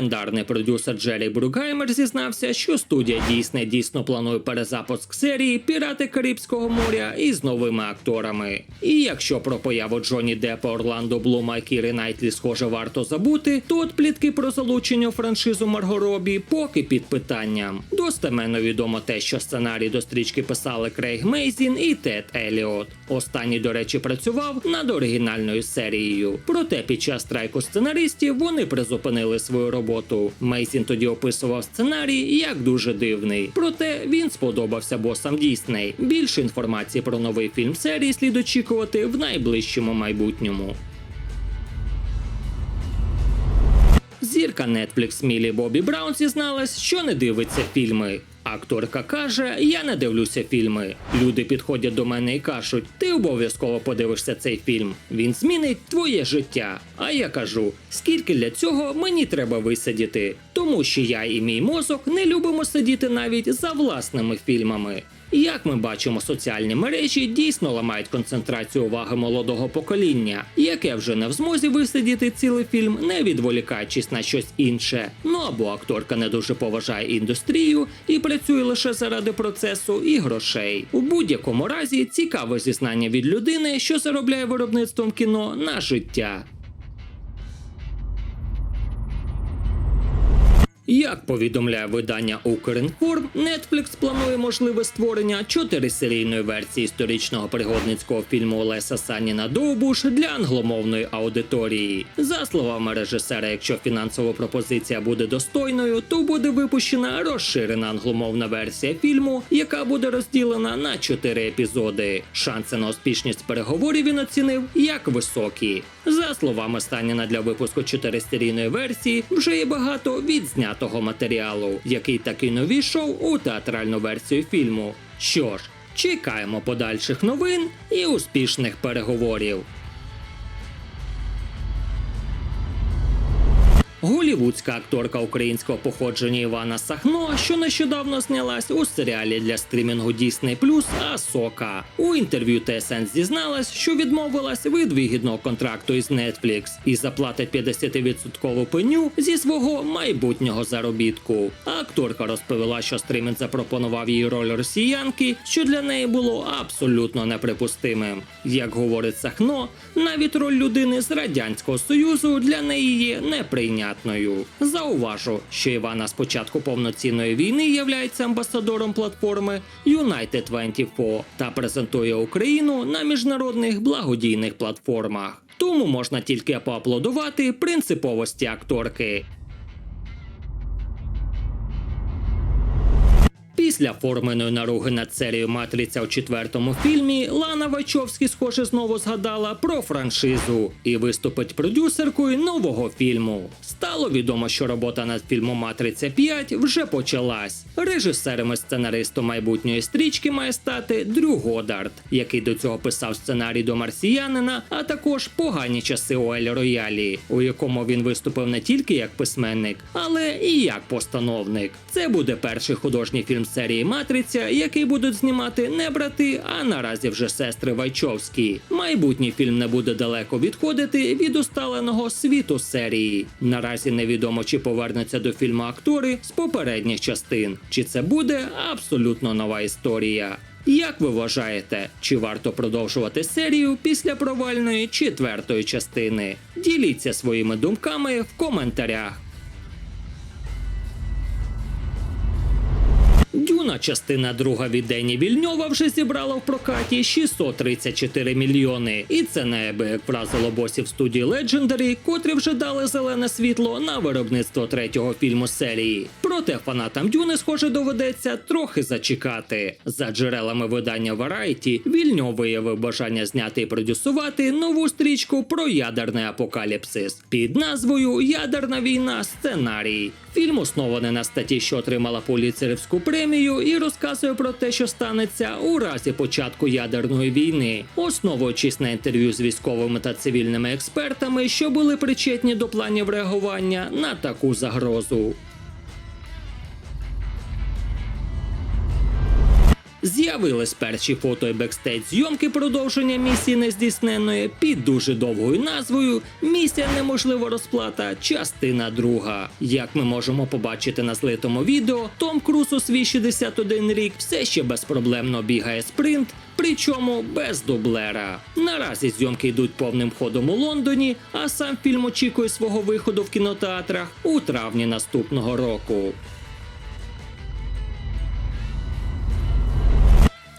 Легендарний продюсер Джері Бругаймер зізнався, що студія дійсно дійсно планує перезапуск серії Пірати Карибського моря із новими акторами. І якщо про появу Джонні Деппа, Орландо Блума і Кіри Найтлі схоже варто забути, то от плітки про залучення франшизу Марго Робі поки під питанням. Достеменно відомо те, що сценарій до стрічки писали Крейг Мейзін і Тед Еліот. Останній, до речі, працював над оригінальною серією. Проте під час страйку сценаристів вони призупинили свою роботу. Мейзін тоді описував сценарій як дуже дивний. Проте він сподобався босам Дісней. Більше інформації про новий фільм серії слід очікувати в найближчому майбутньому. Зірка Netflix Мілі Бобі Браун зізналась, що не дивиться фільми. Акторка каже: Я не дивлюся фільми. Люди підходять до мене і кажуть: ти обов'язково подивишся цей фільм. Він змінить твоє життя. А я кажу: скільки для цього мені треба висидіти? Тому що я і мій мозок не любимо сидіти навіть за власними фільмами. Як ми бачимо, соціальні мережі дійсно ламають концентрацію уваги молодого покоління, яке вже не в змозі висидіти цілий фільм, не відволікаючись на щось інше. Ну або акторка не дуже поважає індустрію і працює лише заради процесу і грошей. У будь-якому разі цікаве зізнання від людини, що заробляє виробництвом кіно на життя. Як повідомляє видання Укрінформ, Netflix планує можливе створення чотирисерійної версії історичного пригодницького фільму Олеса Саніна Довбуш для англомовної аудиторії. За словами режисера, якщо фінансова пропозиція буде достойною, то буде випущена розширена англомовна версія фільму, яка буде розділена на чотири епізоди. Шанси на успішність переговорів він оцінив як високі. За словами Станіна, для випуску чотиристерійної версії вже є багато відзнятого матеріалу, який таки не війшов у театральну версію фільму. Що ж, чекаємо подальших новин і успішних переговорів. Голівудська акторка українського походження Івана Сахно, що нещодавно знялась у серіалі для стрімінгу Disney Plus Асока. У інтерв'ю ТСН зізналась, що відмовилась від вигідного контракту із Netflix і заплатить 50% пеню зі свого майбутнього заробітку. Акторка розповіла, що стрімінг запропонував їй роль росіянки, що для неї було абсолютно неприпустимим. Як говорить Сахно, навіть роль людини з радянського союзу для неї є неприйнятною. Зауважу, що Івана з початку повноцінної війни являється амбасадором платформи United 24 та презентує Україну на міжнародних благодійних платформах. Тому можна тільки поаплодувати принциповості акторки. Після форменої наруги над серією Матриця у четвертому фільмі Лана Вачовські, схоже, знову згадала про франшизу і виступить продюсеркою нового фільму. Стало відомо, що робота над фільмом Матриця 5 вже почалась. Режисером і сценаристом майбутньої стрічки має стати Дрю Годард, який до цього писав сценарій до Марсіянина, а також погані часи у Ель Роялі, у якому він виступив не тільки як письменник, але і як постановник. Це буде перший художній фільм серії Матриця, який будуть знімати не брати, а наразі вже сестри Вайчовські. Майбутній фільм не буде далеко відходити від усталеного світу серії. Наразі невідомо, чи повернуться до фільму актори з попередніх частин, чи це буде абсолютно нова історія. Як ви вважаєте, чи варто продовжувати серію після провальної четвертої частини? Діліться своїми думками в коментарях. Дюна, частина друга від Дені Вільньова вже зібрала в прокаті 634 мільйони. І це неабияк вразило босів студії Legendary, котрі вже дали зелене світло на виробництво третього фільму серії. Проте фанатам Дюни, схоже, доведеться трохи зачекати. За джерелами видання Variety, Вільньов виявив бажання зняти і продюсувати нову стрічку про ядерний апокаліпсис під назвою Ядерна війна. Сценарій. Фільм оснований на статті, що отримала поліцерівську премію, і розказує про те, що станеться у разі початку ядерної війни, основуючись на інтерв'ю з військовими та цивільними експертами, що були причетні до планів реагування на таку загрозу. З'явились перші фото і бекстейдж зйомки продовження місії нездійсненної під дуже довгою назвою Місія неможлива розплата, частина друга. Як ми можемо побачити на злитому відео, Том Круз у свій 61 рік все ще безпроблемно бігає спринт, причому без дублера. Наразі зйомки йдуть повним ходом у Лондоні, а сам фільм очікує свого виходу в кінотеатрах у травні наступного року.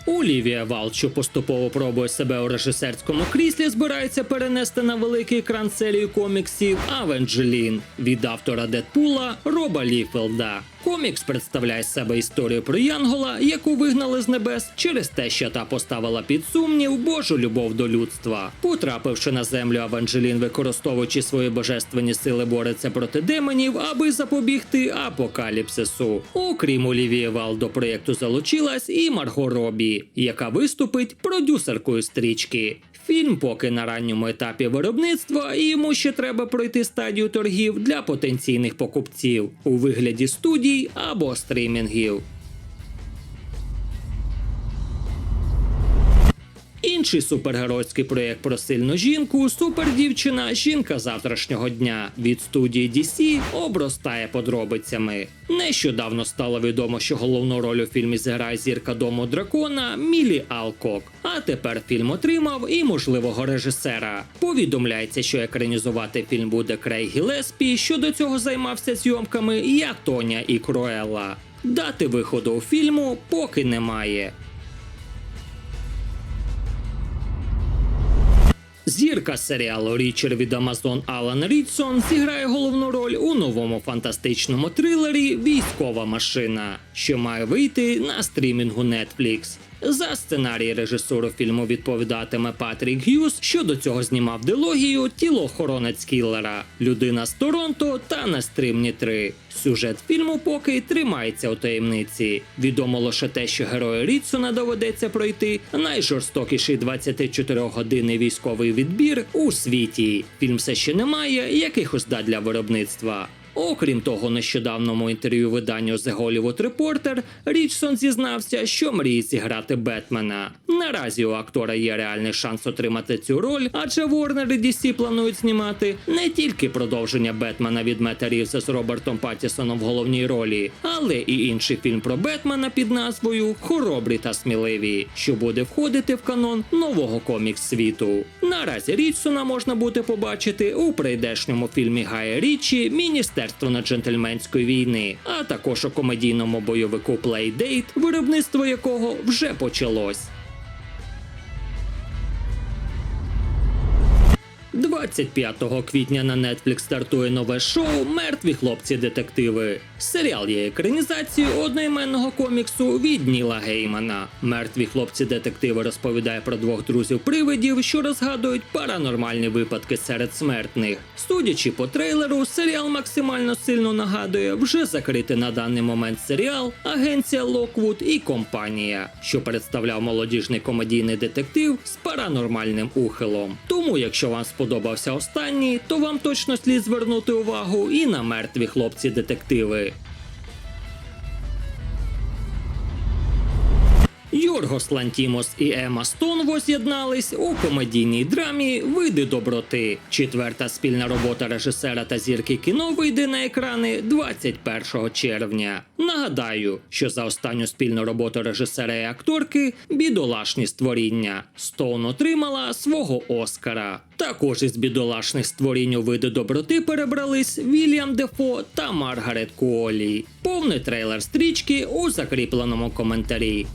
Олівія Вал, що поступово пробує себе у режисерському кріслі, збирається перенести на великий екран серію коміксів Авенджелін від автора Дедпула Роба Ліфелда. Комікс представляє з себе історію про Янгола, яку вигнали з небес через те, що та поставила під сумнів Божу любов до людства. Потрапивши на землю, Аванджелін, використовуючи свої божественні сили, бореться проти демонів, аби запобігти апокаліпсису. Окрім Олівії Вал до проєкту залучилась і Марго Робі, яка виступить продюсеркою стрічки. Фільм поки на ранньому етапі виробництва, і йому ще треба пройти стадію торгів для потенційних покупців у вигляді студій або стрімінгів. Інший супергеройський проєкт про сильну жінку супердівчина Жінка завтрашнього дня від студії DC обростає подробицями. Нещодавно стало відомо, що головну роль у фільмі зіграє зірка дому дракона Мілі Алкок. А тепер фільм отримав і можливого режисера. Повідомляється, що екранізувати фільм буде Крейг Гілеспі, що до цього займався зйомками як Тоня і Круелла. Дати виходу у фільму поки немає. Зірка серіалу Річер від Amazon Алан Рідсон зіграє головну роль у новому фантастичному трилері Військова машина, що має вийти на стрімінгу Netflix. За сценарій режисуру фільму відповідатиме Патрік Г'юз, що до цього знімав дилогію Тілоохоронець кіллера, Людина з Торонто та Нестримні 3. Сюжет фільму поки тримається у таємниці. Відомо лише те, що герою Рідсона доведеться пройти найжорстокіший 24-годинний військовий відбір у світі. Фільм все ще не має якихось дат для виробництва. Окрім того, нещодавному інтерв'ю виданню The Hollywood Reporter Річсон зізнався, що мріє зіграти Бетмена. Наразі у актора є реальний шанс отримати цю роль, адже Warner і DC планують знімати не тільки продовження Бетмена від Мета Рівза з Робертом Паттісоном в головній ролі, але і інший фільм про Бетмена під назвою Хоробрі та сміливі, що буде входити в канон нового комікс світу. Наразі Річсона можна буде побачити у прийдешньому фільмі Гая Річі Міністерство на джентльменської війни, а також у комедійному бойовику Playdate, виробництво якого вже почалось. 25 квітня на Netflix стартує нове шоу Мертві хлопці-детективи. Серіал є екранізацією одноіменного коміксу від Ніла Геймана. Мертві хлопці-детективи розповідає про двох друзів-привидів, що розгадують паранормальні випадки серед смертних. Судячи по трейлеру, серіал максимально сильно нагадує вже закритий на даний момент серіал Агенція Локвуд і компанія, що представляв молодіжний комедійний детектив з паранормальним ухилом. Тому, якщо вам сподобався останній, то вам точно слід звернути увагу і на мертві хлопці-детективи. Йоргос Лантімос і Ема Стон воз'єднались у комедійній драмі Види доброти. Четверта спільна робота режисера та зірки кіно вийде на екрани 21 червня. Нагадаю, що за останню спільну роботу режисера і акторки бідолашні створіння Стоун отримала свого Оскара. Також із бідолашних створінь у види доброти перебрались Вільям Дефо та Маргарет Куолі. Повний трейлер стрічки у закріпленому коментарі.